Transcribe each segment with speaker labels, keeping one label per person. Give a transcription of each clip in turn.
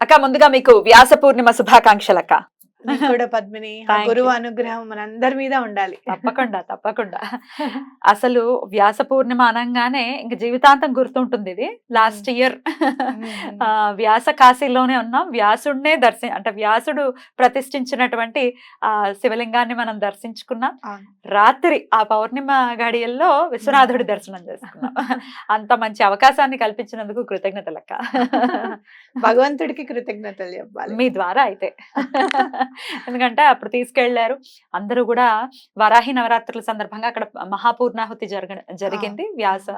Speaker 1: అక్క ముందుగా మీకు వ్యాస పూర్ణిమ
Speaker 2: శుభాకాంక్షలక్క కూడా పద్మిని. గురువు అనుగ్రహం మనందరి మీద ఉండాలి.
Speaker 1: తప్పకుండా తప్పకుండా. అసలు వ్యాస పూర్ణిమ అనగానే ఇంక జీవితాంతం గుర్తుంటుంది ఇది. లాస్ట్ ఇయర్ వ్యాస కాశీలోనే ఉన్నాం. వ్యాసుడినే దర్శి అంటే వ్యాసుడు ప్రతిష్ఠించినటువంటి ఆ శివలింగాన్ని మనం దర్శించుకున్నాం. రాత్రి ఆ పౌర్ణిమ గడియల్లో విశ్వనాథుడి దర్శనం చేసుకున్నాం. అంత మంచి అవకాశాన్ని కల్పించినందుకు కృతజ్ఞతలక్క.
Speaker 2: భగవంతుడికి కృతజ్ఞతలు చెప్పాలి.
Speaker 1: మీ ద్వారా అయితే. ఎందుకంటే అప్పుడు తీసుకెళ్ళారు అందరూ కూడా వరాహి నవరాత్రుల సందర్భంగా అక్కడ మహాపూర్ణాహుతి జరగ జరిగింది. వ్యాస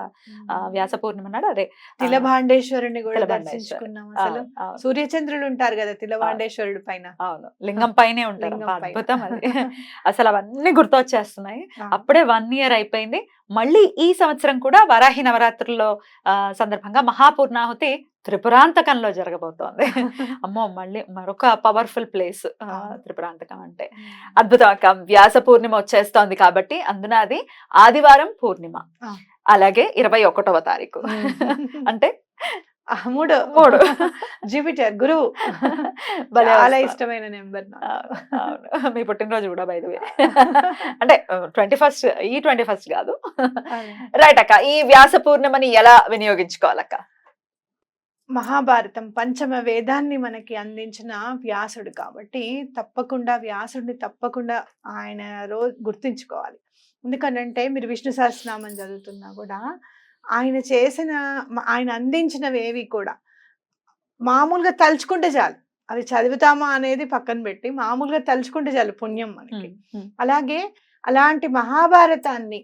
Speaker 1: ఆ, వ్యాస పూర్ణిమ నాడు అదే.
Speaker 2: తిలభాండేశ్వరుని కూడా. దర్శించుకున్నాం అసలు. సూర్యచంద్రులు ఉంటారు కదా తిలభాండేశ్వరుడు పైన.
Speaker 1: అవును. లింగం పైనే ఉంటారు. అద్భుతం అది. అసలు అవన్నీ గుర్తొచ్చేస్తున్నాయి. అప్పుడే వన్ ఇయర్ అయిపోయింది. మళ్ళీ ఈ సంవత్సరం కూడా వరాహి నవరాత్రుల్లో ఆ, సందర్భంగా మహాపూర్ణాహుతి త్రిపురాంతకంలో జరగబోతోంది. అమ్మో మళ్ళీ మరొక పవర్ఫుల్ ప్లేస్. త్రిపురాంతకం అంటే. అద్భుతం అక్క వ్యాస పూర్ణిమ వచ్చేస్తోంది కాబట్టి అందున అది ఆదివారం పూర్ణిమ. అలాగే ఇరవై ఒకటవ తారీఖు. అంటే
Speaker 2: మూడు.
Speaker 1: మూడు.
Speaker 2: జూపిటర్ గురువు. చాలా. ఇష్టమైన నెంబర్.
Speaker 1: మీ పుట్టినరోజు కూడా బై అంటే ట్వంటీ ఫస్ట్ ఈ ట్వంటీ ఫస్ట్ కాదు. రైట్ అక్క. ఈ వ్యాస పూర్ణిమని ఎలా వినియోగించుకోవాలక్క?
Speaker 2: మహాభారతం పంచమ వేదాన్ని మనకి అందించిన వ్యాసుడు కాబట్టి తప్పకుండా వ్యాసుడిని తప్పకుండా ఆయన రోజు గుర్తుంచుకోవాలి. ఎందుకనంటే మీరు విష్ణు సహస్రనామం చదువుతున్నా కూడా ఆయన చేసిన ఆయన అందించినవి ఏవి కూడా మామూలుగా తలుచుకుంటే చాలు. అవి చదువుతామా అనేది పక్కన పెట్టి మామూలుగా తలుచుకుంటే చాలు పుణ్యం మనకి. అలాగే అలాంటి మహాభారతాన్ని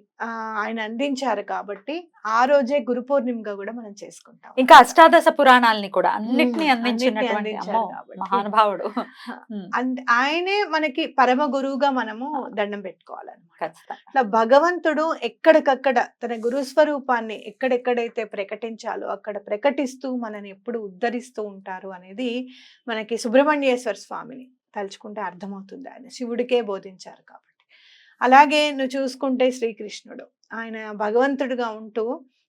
Speaker 2: ఆయన అందించారు కాబట్టి ఆ రోజే గురు పూర్ణిమగా కూడా మనం చేసుకుంటాం.
Speaker 1: ఇంకా అష్టాదశ పురాణాలని కూడా అన్నిటినీ. అందించినటువంటి. మహానుభావుడు.
Speaker 2: ఆయనే మనకి పరమ గురువుగా మనము దండం పెట్టుకోవాలన్నమాట. అట్లా భగవంతుడు ఎక్కడికక్కడ తన గురు స్వరూపాన్ని ఎక్కడెక్కడైతే ప్రకటించాలో అక్కడ ప్రకటిస్తూ మనని ఎప్పుడు ఉద్ధరిస్తూ ఉంటారు అనేది మనకి సుబ్రహ్మణ్యేశ్వర స్వామిని తలుచుకుంటే అర్థమవుతుంది. ఆయన శివుడికే బోధించారు కాబట్టి. అలాగే నువ్వు చూసుకుంటే శ్రీకృష్ణుడు. ఆయన భగవంతుడిగా ఉంటూ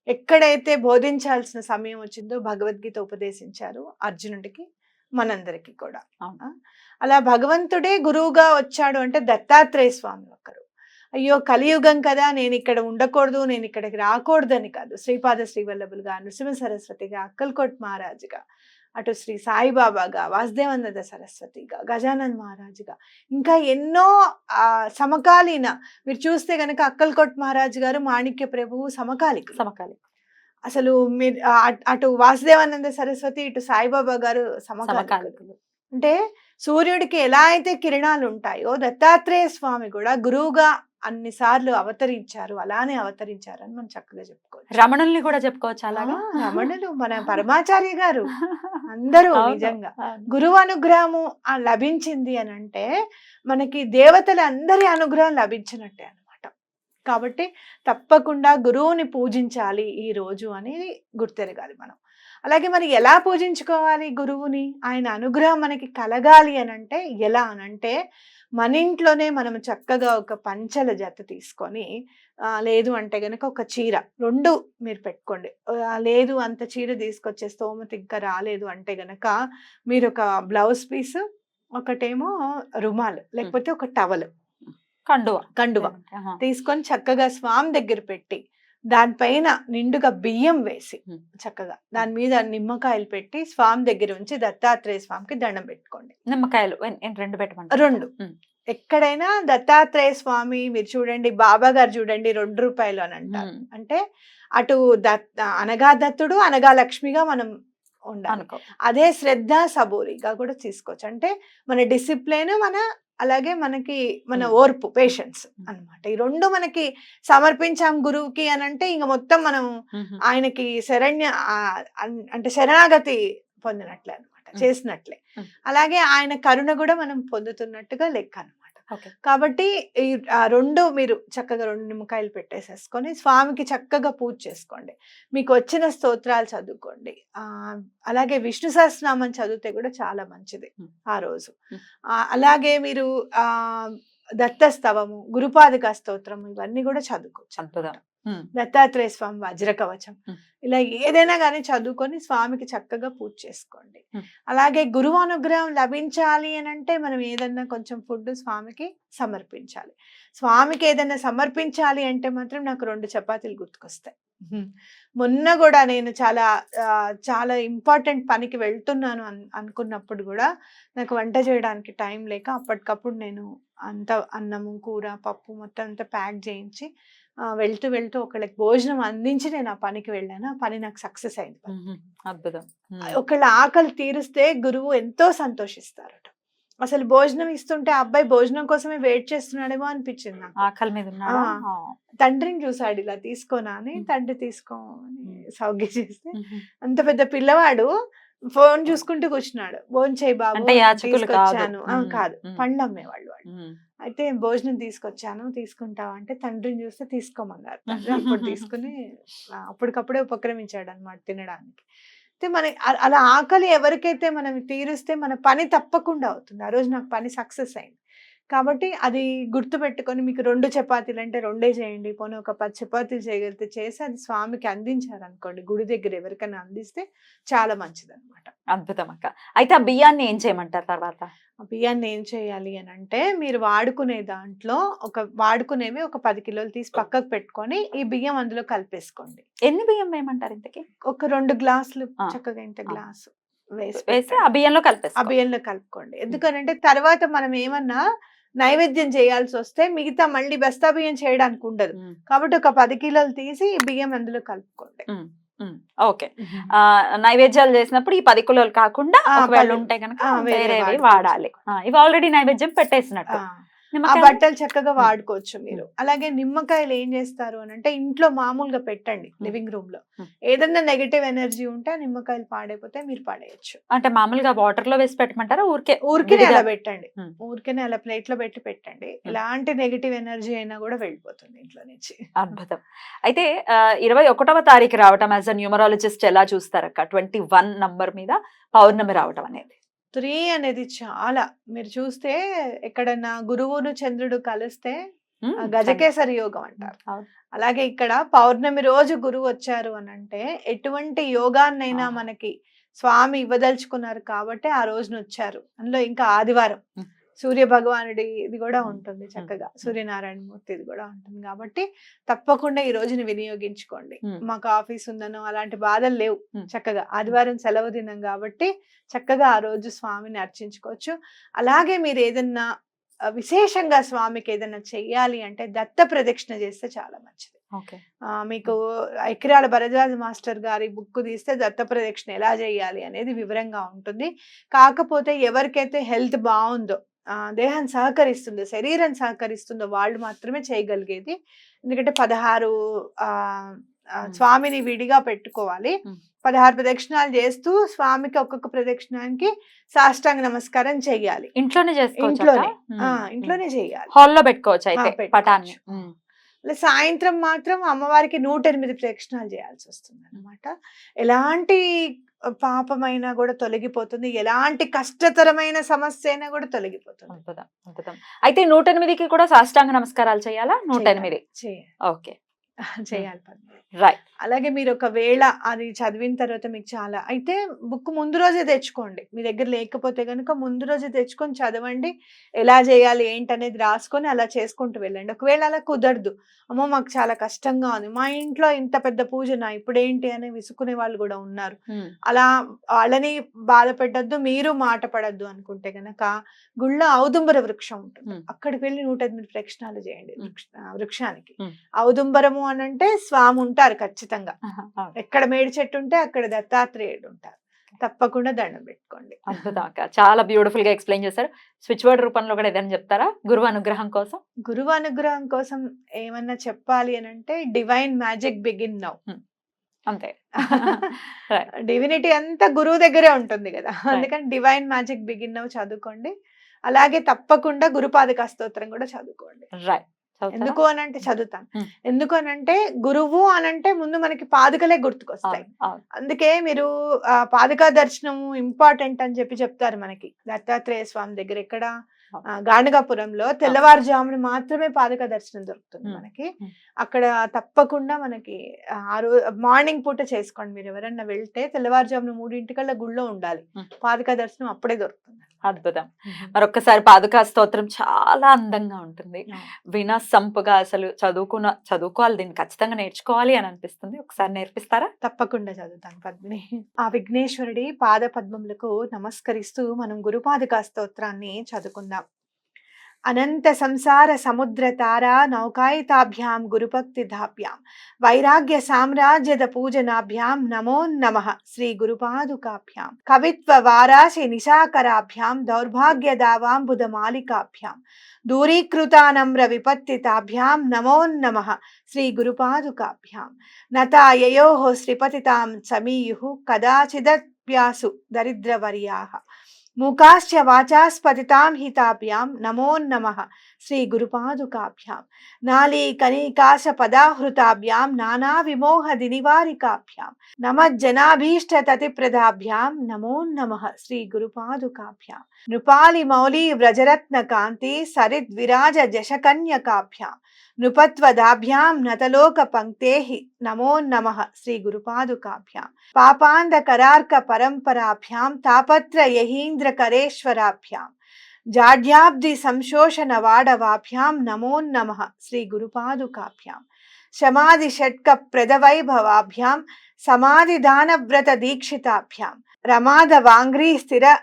Speaker 2: ఎక్కడైతే బోధించాల్సిన సమయం వచ్చిందో భగవద్గీత ఉపదేశించారు అర్జునుడికి మనందరికీ కూడా? అలా భగవంతుడే గురువుగా వచ్చాడు అంటే దత్తాత్రేయ స్వామి ఒకరు. అయ్యో కలియుగం కదా నేను ఇక్కడ ఉండకూడదు నేను ఇక్కడికి రాకూడదని కాదు. శ్రీపాద శ్రీవల్లభులుగా నృసింహ సరస్వతిగా అక్కల్కోట్ మహారాజుగా అటు శ్రీ సాయిబాబాగా వాసుదేవానంద సరస్వతిగా గజానన్ మహారాజుగా ఇంకా ఎన్నో ఆ, సమకాలీన మీరు చూస్తే గనక అక్కల్కోట్ మహారాజు గారు మాణిక్య ప్రభువు సమకాలిక
Speaker 1: సమకాలి
Speaker 2: అసలు మీరు అట్- వాసుదేవానంద సరస్వతి ఇటు సాయిబాబా గారు సమకాలిక
Speaker 1: సమకాలికులు.
Speaker 2: అంటే సూర్యుడికి ఎలా అయితే కిరణాలు ఉంటాయో దత్తాత్రేయ స్వామి కూడా గురువుగా అన్నిసార్లు అవతరించారు అలానే అవతరించారు అని మనం చక్కగా చెప్పుకోవచ్చు.
Speaker 1: రమణుల్ని కూడా చెప్పుకోవచ్చు అలాగా?
Speaker 2: రమణులు మన పరమాచార్య గారు. అందరూ నిజంగా. గురువు అనుగ్రహము లభించింది అని అంటే మనకి దేవతల అందరి అనుగ్రహం లభించినట్టే అన్నమాట. కాబట్టి తప్పకుండా గురువుని పూజించాలి ఈ రోజు అనేది గుర్తెరగాలి మనం. అలాగే మరి ఎలా పూజించుకోవాలి గురువుని? ఆయన అనుగ్రహం మనకి కలగాలి అని అంటే ఎలా అని అంటే మన ఇంట్లోనే మనం చక్కగా ఒక పంచల జత తీసుకొని లేదు అంటే గనక ఒక చీర రెండు మీరు పెట్టుకోండి. లేదు అంత చీర తీసుకొచ్చే స్తోమత ఇంకా రాలేదు అంటే గనక మీరు ఒక బ్లౌజ్ పీస్ ఒకటేమో రుమాల్ లేకపోతే ఒక టవల్.
Speaker 1: కండువ.
Speaker 2: కండువ. తీసుకొని చక్కగా స్వామి దగ్గర పెట్టి దానిపైన నిండుగా బియ్యం వేసి. చక్కగా దాని మీద నిమ్మకాయలు పెట్టి స్వామి దగ్గర ఉంచి దత్తాత్రేయ స్వామికి దండం పెట్టుకోండి.
Speaker 1: నిమ్మకాయలు రెండు పెట్టమంటారు?
Speaker 2: రెండు. ఎక్కడైనా దత్తాత్రేయ స్వామి మీరు చూడండి బాబా గారు చూడండి రెండు రూపాయలు అని అంటారు. అంటే అటు దత్ అనగా దత్తుడు అనగా లక్ష్మిగా మనం ఉండాలి. అదే శ్రద్ధ సబూరిగా కూడా తీసుకోవచ్చు. అంటే మన డిసిప్లిన్ మన అలాగే మనకి మన. ఓర్పు పేషెన్స్ అన్నమాట ఈ రెండు మనకి సమర్పించాం గురువుకి అని అంటే ఇంక మొత్తం మనం. ఆయనకి శరణ్య అంటే శరణాగతి పొందినట్లే అనమాట. చేసినట్లే. అలాగే ఆయన కరుణ కూడా మనం పొందుతున్నట్టుగా లెక్క అనమాట కాబట్టి ఈ రెండు మీరు చక్కగా రెండు నిమ్మకాయలు పెట్టేసేసుకొని స్వామికి చక్కగా పూజ చేసుకోండి. మీకు వచ్చిన స్తోత్రాలు చదువుకోండి. ఆ అలాగే విష్ణు సహస్రనామం చదివితే కూడా చాలా మంచిది. ఆ రోజు. అలాగే మీరు ఆ దత్తస్తవము గురుపాదుక స్తోత్రం ఇవన్నీ కూడా చదువుకోవచ్చు దత్తాత్రేయ స్వామి వజ్ర కవచం
Speaker 1: Hmm.
Speaker 2: ఇలా ఏదైనా కానీ చదువుకొని స్వామికి చక్కగా పూజ చేసుకోండి. అలాగే గురువు అనుగ్రహం లభించాలి అని అంటే మనం ఏదన్నా కొంచెం ఫుడ్ స్వామికి సమర్పించాలి. స్వామికి ఏదైనా సమర్పించాలి అంటే మాత్రం నాకు రెండు చపాతీలు గుర్తుకొస్తాయి. మొన్న కూడా నేను చాలా చాలా ఇంపార్టెంట్ పనికి వెళ్తున్నాను అన్- అనుకున్నప్పుడు కూడా నాకు వంట చేయడానికి టైం లేక అప్పటికప్పుడు నేను అంత అన్నము కూర పప్పు మొత్తం అంతా ప్యాక్ చేయించి వెళ్తూ వెళ్తూ ఒకళ్ళకి భోజనం అందించి నేను ఆ పనికి వెళ్ళాను. ఆ పని నాకు సక్సెస్ అయింది.
Speaker 1: అద్భుతం.
Speaker 2: ఒకళ్ళ ఆకలి తీరిస్తే గురువు ఎంతో సంతోషిస్తారట అసలు భోజనం ఇస్తుంటే అబ్బాయి భోజనం కోసమే వెయిట్ చేస్తున్నాడేమో అనిపించింది
Speaker 1: ఆకలి మీద.
Speaker 2: తండ్రిని చూసాడు ఇలా తీసుకోనా అని. తండ్రి తీసుకో అని సౌగ్య చేస్తే. అంత పెద్ద పిల్లవాడు ఫోన్ చూసుకుంటూ కూర్చున్నాడు. భోజనం చేయి బాబు. తీసుకొచ్చాను. కాదు. పండ్లు అమ్మేవాళ్ళు వాళ్ళు. అయితే భోజనం తీసుకొచ్చాను తీసుకుంటావా? అంటే తండ్రిని చూస్తే తీసుకోమన్నారు తండ్రి అప్పుడు తీసుకుని అప్పటికప్పుడే ఉపక్రమించాడు అనమాట తినడానికి. అయితే మన అలా ఆకలి ఎవరికైతే మనం తీరుస్తే మన పని తప్పకుండా అవుతుంది. ఆ రోజు నాకు పని సక్సెస్ అయింది. కాబట్టి అది గుర్తు పెట్టుకొని మీకు రెండు చపాతీలు అంటే రెండే చేయండి. పోనీ ఒక పది చపాతీలు చేయగలిగితే చేసి అది స్వామికి అందించారనుకోండి గుడి దగ్గర ఎవరికైనా అందిస్తే చాలా మంచిది అనమాట
Speaker 1: అద్భుతం అక్క అయితే ఆ బియ్యాన్ని ఏం చేయమంటారు తర్వాత?
Speaker 2: ఆ బియ్యాన్ని ఏం చేయాలి అని అంటే మీరు వాడుకునే దాంట్లో ఒక వాడుకునేవి ఒక పది కిలోలు తీసి పక్కకు పెట్టుకొని ఈ బియ్యం అందులో కలిపేసుకోండి.
Speaker 1: ఎన్ని బియ్యం వేయమంటారు ఇంతకి?
Speaker 2: ఒక రెండు గ్లాసులు
Speaker 1: ఆ.
Speaker 2: చక్కగా ఇంత
Speaker 1: ఆ.
Speaker 2: గ్లాసు వేసి
Speaker 1: వేసి. ఆ బియ్యంలో
Speaker 2: ఆ
Speaker 1: కలిపేసి
Speaker 2: బియ్యంలో కలుపుకోండి. ఎందుకనంటే తర్వాత మనం ఏమన్నా నైవేద్యం చేయాల్సి వస్తే మిగతా మళ్ళీ బస్తా బియ్యం చేయడానికి ఉండదు. కాబట్టి ఒక పది కిలోలు తీసి బియ్యం అందులో కలుపుకోండి.
Speaker 1: ఓకే. నైవేద్యాలు చేసినప్పుడు ఈ పది కిలోలు కాకుండా ఒకవేళ ఉంటే కనుక వేరేవి. వాడాలి. ఇవి ఆల్రెడీ నైవేద్యం పెట్టేసినట్టు.
Speaker 2: ఆ. బట్టలు చక్కగా వాడుకోవచ్చు మీరు. అలాగే నిమ్మకాయలు ఏం చేస్తారు అని అంటే ఇంట్లో మామూలుగా పెట్టండి లివింగ్
Speaker 1: రూమ్లో.
Speaker 2: ఏదన్నా నెగటివ్ ఎనర్జీ ఉంటే ఆ నిమ్మకాయలు పాడైపోతే మీరు పాడేయచ్చు.
Speaker 1: అంటే మామూలుగా వాటర్లో వేసి పెట్టమంటారా? ఊరికే
Speaker 2: ఊరికే? అలా పెట్టండి.
Speaker 1: Hmm.
Speaker 2: ఊరికే అలా ప్లేట్లో పెట్టి పెట్టండి. ఎలాంటి నెగటివ్ ఎనర్జీ అయినా కూడా వెళ్ళిపోతుంది ఇంట్లో నుంచి.
Speaker 1: అద్భుతం. అయితే ఇరవై ఒకటవ తారీఖు రావటం యాజ్ అ న్యూమరాలజిస్ట్ ఎలా చూస్తారక్క? ట్వంటీ వన్ నంబర్ మీద పౌర్ణమి రావటం అనేది.
Speaker 2: త్రీ అనేది చాలా మీరు చూస్తే ఎక్కడన్నా గురువును చంద్రుడు కలిస్తే గజకేసరి యోగం అంటారు. అలాగే ఇక్కడ పౌర్ణమి రోజు గురువు వచ్చారు అని అంటే ఎటువంటి యోగాన్నైనా. మనకి స్వామి ఇవ్వదలుచుకున్నారు కాబట్టి ఆ రోజున వచ్చారు అందులో ఇంకా ఆదివారం. సూర్య భగవానుడి ఇది కూడా. ఉంటుంది చక్కగా. సూర్యనారాయణ మూర్తి ఇది కూడా ఉంటుంది కాబట్టి తప్పకుండా ఈ రోజుని వినియోగించుకోండి. మాకు ఆఫీస్ ఉందనో అలాంటి బాధలు లేవు. చక్కగా. ఆదివారం సెలవు దినం కాబట్టి చక్కగా ఆ రోజు స్వామిని అర్చించుకోవచ్చు. అలాగే మీరు ఏదన్నా విశేషంగా స్వామికి ఏదైనా చెయ్యాలి అంటే దత్త ప్రదక్షిణ చేస్తే చాలా మంచిది. మీకు ఎకిరాల భరద్వాజ మాస్టర్ గారి బుక్ తీస్తే దత్త ప్రదక్షిణ ఎలా చేయాలి అనేది వివరంగా ఉంటుంది. కాకపోతే ఎవరికైతే హెల్త్ బాగుందో దేహం సహకరిస్తుందో శరీరం సహకరిస్తుందో వాళ్ళు మాత్రమే చేయగలిగేది. ఎందుకంటే పదహారు. స్వామిని విడిగా పెట్టుకోవాలి. పదహారు ప్రదక్షిణాలు చేస్తూ స్వామికి ఒక్కొక్క ప్రదక్షిణానికి సాష్టాంగ నమస్కారం చెయ్యాలి.
Speaker 1: ఇంట్లోనే
Speaker 2: ఇంట్లోనే. ఆ, ఇంట్లోనే చెయ్యాలి.
Speaker 1: హాల్లో పెట్టుకోవచ్చు అయితే. పటాన్ని.
Speaker 2: సాయంత్రం మాత్రం అమ్మవారికి నూట ఎనిమిది ప్రదక్షిణాలు చేయాల్సి వస్తుంది అనమాట ఎలాంటి పాపమైనా కూడా తొలగిపోతుంది. ఎలాంటి కష్టతరమైన సమస్య అయినా కూడా తొలగిపోతుంది.
Speaker 1: అద్భుతం అద్భుతం అయితే నూట ఎనిమిదికి కూడా సాష్టాంగ నమస్కారాలు చేయాలా? నూట. ఎనిమిది ఓకే.
Speaker 2: చేయాలి.
Speaker 1: రైట్.
Speaker 2: అలాగే మీరు ఒకవేళ అది చదివిన తర్వాత మీకు చాలా అయితే బుక్ ముందు రోజే తెచ్చుకోండి. మీ దగ్గర లేకపోతే కనుక ముందు రోజే తెచ్చుకొని చదవండి. ఎలా చేయాలి ఏంటనేది రాసుకొని అలా చేసుకుంటూ వెళ్ళండి. ఒకవేళ అలా కుదరదు అమ్మో! మాకు చాలా కష్టంగా ఉంది. మా ఇంట్లో ఇంత పెద్ద పూజనా ఇప్పుడేంటి? అని విసుకునే వాళ్ళు కూడా ఉన్నారు. అలా వాళ్ళని బాధపెట్టద్దు మీరు మాట పడద్దు అనుకుంటే గనక గుళ్ళో ఔదుంబర వృక్షం ఉంటుంది. అక్కడికి వెళ్ళి నూట ఎనిమిది ప్రక్షణాలు చేయండి వృక్షానికి. ఔదుంబరము అని అంటే స్వామి ఉంటారు ఖచ్చితంగా ఎక్కడ మేడి చెట్టు ఉంటే అక్కడ దత్తాత్రేయుడు ఉంటారు తప్పకుండా దండం పెట్టుకోండి.
Speaker 1: అద్భుతం అక్క. చాలా బ్యూటిఫుల్గా ఎక్స్ప్లెయిన్ చేశారు. స్విచ్ వర్డ్ రూపంలో కూడా ఏదైనా చెప్తారా? గురువు అనుగ్రహం కోసం?
Speaker 2: గురువు అనుగ్రహం కోసం ఏమన్నా చెప్పాలి అని అంటే డివైన్ మ్యాజిక్ బిగిన్ నౌ.
Speaker 1: అంతే.
Speaker 2: డివినిటీ అంతా గురువు దగ్గరే ఉంటుంది కదా. అందుకని డివైన్ మ్యాజిక్ బిగిన్ చదువుకోండి. అలాగే తప్పకుండా గురుపాదికా స్తోత్రం కూడా చదువుకోండి.
Speaker 1: రైట్.
Speaker 2: ఎందుకు అని అంటే చదువుతాను. ఎందుకు అని అంటే గురువు అని అంటే ముందు మనకి పాదుకలే గుర్తుకొస్తాయి అందుకే మీరు పాదుకా దర్శనం ఇంపార్టెంట్ అని చెప్పి చెప్తారు మనకి దత్తాత్రేయ స్వామి దగ్గర. ఆ, గాణగాపురంలో తెల్లవారుజామున మాత్రమే పాదుకా దర్శనం దొరుకుతుంది. మనకి. అక్కడ తప్పకుండా మనకి ఆ రోజు మార్నింగ్ పూట చేసుకోండి మీరు ఎవరన్నా వెళ్తే తెల్లవారుజామున మూడింటికల్లా గుళ్ళో ఉండాలి. పాదుకా దర్శనం అప్పుడే దొరుకుతుంది
Speaker 1: అద్భుతం. మరొక్కసారి పాదుకా స్తోత్రం చాలా అందంగా ఉంటుంది. వినసంపుగా అసలు చదువుకున్న చదువుకోవాలి దీన్ని ఖచ్చితంగా నేర్చుకోవాలి అని అనిపిస్తుంది. ఒకసారి నేర్పిస్తారా?
Speaker 2: తప్పకుండా చదువుతాను పద్మిని ఆ విఘ్నేశ్వరుడి పాద పద్మములకు నమస్కరిస్తూ మనం గురుపాదుకా స్తోత్రాన్ని చదువుకుందాం. అనంత సంసార సముద్ర తారా నౌకాయితాభ్యాం గురుభక్తిధాభ్యాం వైరాగ్య సామ్రాజ్యద పూజనాభ్యాం నమో నమ శ్రీ గురుపాదుకాభ్యాం కవిత్వ వారాశి నిశాకరాభ్యాం దౌర్భాగ్య దావాంబుద మాలికాభ్యాం దూరీకృతానమ్ర విపత్తితాభ్యాం నమో నమ శ్రీ గురుపాదుకాభ్యాం నతాయయో శ్రీపతితాం సమీయు కదాచిదప్యాసు దరిద్రవర్యాః మూకాశ్చ వాచాస్పతితాం హితాభ్యాం నమో నమ శ్రీ గురుపాదుకాభ్యాం నాళీ కనీకాశ పదాహృతాభ్యాం నానా విమోహ దినివారికాభ్యాం నమజ్జనాభీష్ట తతిప్రదాభ్యాం నమో నమ శ్రీ గురుపాదుకాభ్యాం నృపాలి మౌలి వ్రజరత్న కాంతి సరిద్విరాజ జశకన్యకాభ్యాం నృపత్వదాభ్యాం నతలోక పంక్తే నమో నమ శ్రీ గురుపాదుకాభ్యాం పాపాంధకరార్క పరంపరాభ్యాం తాపత్ర యహీంద్ర కరేశ్వరాభ్యాం జాడ్యాబ్ది సంశోషణ వాడవాభ్యాం నమో నమ శ్రీ గురుపాదుకాభ్యాం. శమాది షట్క ప్రదవైభవాభ్యాం సమాధి దానవ్రత దీక్షితాభ్యాం రమాద వాంగ్రీ స్థిర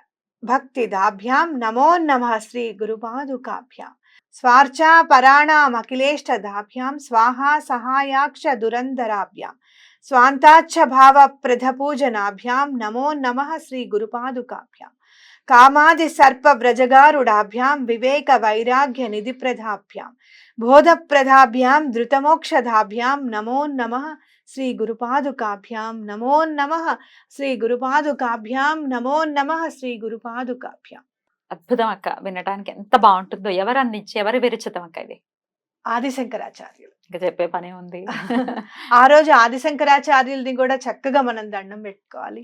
Speaker 2: భక్తిదాభ్యాం నమో నమ శ్రీ గురుపాదుకాభ్యాం. స్వార్చా పరాణామఖిలేష్టదాభ్యాం స్వాహా సహాయాక్ష దురంధరాభ్యాం స్వాంతాచ్చ భావ ప్రధపూజనాభ్యాం నమో నమ శ్రీ గురుపాదుకాభ్యాం. కామాది సర్ప వ్రజగారుడాభ్యాం వివేక వైరాగ్య నిధి ప్రధాభ్యాం ధృతమోక్షదాభ్యాం నమో నమ శ్రీ గురుపాదుకాభ్యాం నమో నమ శ్రీ గురుపాదుకాభ్యాం నమో నమ శ్రీ గురుపాదుకాభ్యాం.
Speaker 1: అద్భుతం అక్క వినడానికి ఎంత బాగుంటుందో ఎవరు అందించి ఎవరు విరచితం అక్క ఇది?
Speaker 2: ఆదిశంకరాచార్యులు.
Speaker 1: ఇంకా చెప్పే పనే ఉంది.
Speaker 2: ఆ రోజు ఆదిశంకరాచార్యుల్ని కూడా చక్కగా మనం దండం పెట్టుకోవాలి.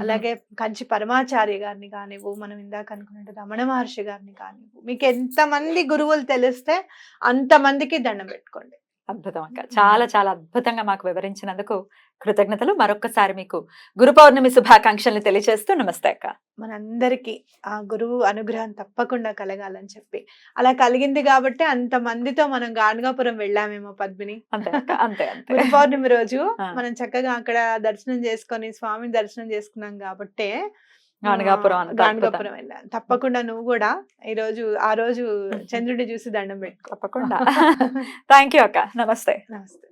Speaker 2: అలాగే కంచి పరమాచార్య గారిని కానివ్వు మనం ఇందాక అనుకున్నట్టు రమణ మహర్షి గారిని కానివ్వు మీకు ఎంతమంది గురువులు తెలిస్తే అంతమందికి దండం పెట్టుకోండి.
Speaker 1: అద్భుతం అక్క చాలా చాలా అద్భుతంగా మాకు వివరించినందుకు కృతజ్ఞతలు. మరొక్కసారి మీకు గురు పౌర్ణమి శుభాకాంక్షల్ని తెలియజేస్తూ నమస్తే అక్క.
Speaker 2: మనందరికీ ఆ గురువు అనుగ్రహం తప్పకుండా కలగాలని చెప్పి. అలా కలిగింది కాబట్టి అంత మందితో మనం గాణగాపురం వెళ్ళామేమో పద్మిని.
Speaker 1: అంతే అంతే
Speaker 2: గురు పౌర్ణమి రోజు. మనం చక్కగా అక్కడ దర్శనం చేసుకొని స్వామిని దర్శనం చేసుకున్నాం కాబట్టి వెళ్ళాను తప్పకుండా నువ్వు కూడా ఈ రోజు ఆ రోజు చంద్రుడిని చూసి దండం పెట్టుకో.
Speaker 1: తప్పకుండా. థ్యాంక్ యూ అక్క. నమస్తే.
Speaker 2: నమస్తే.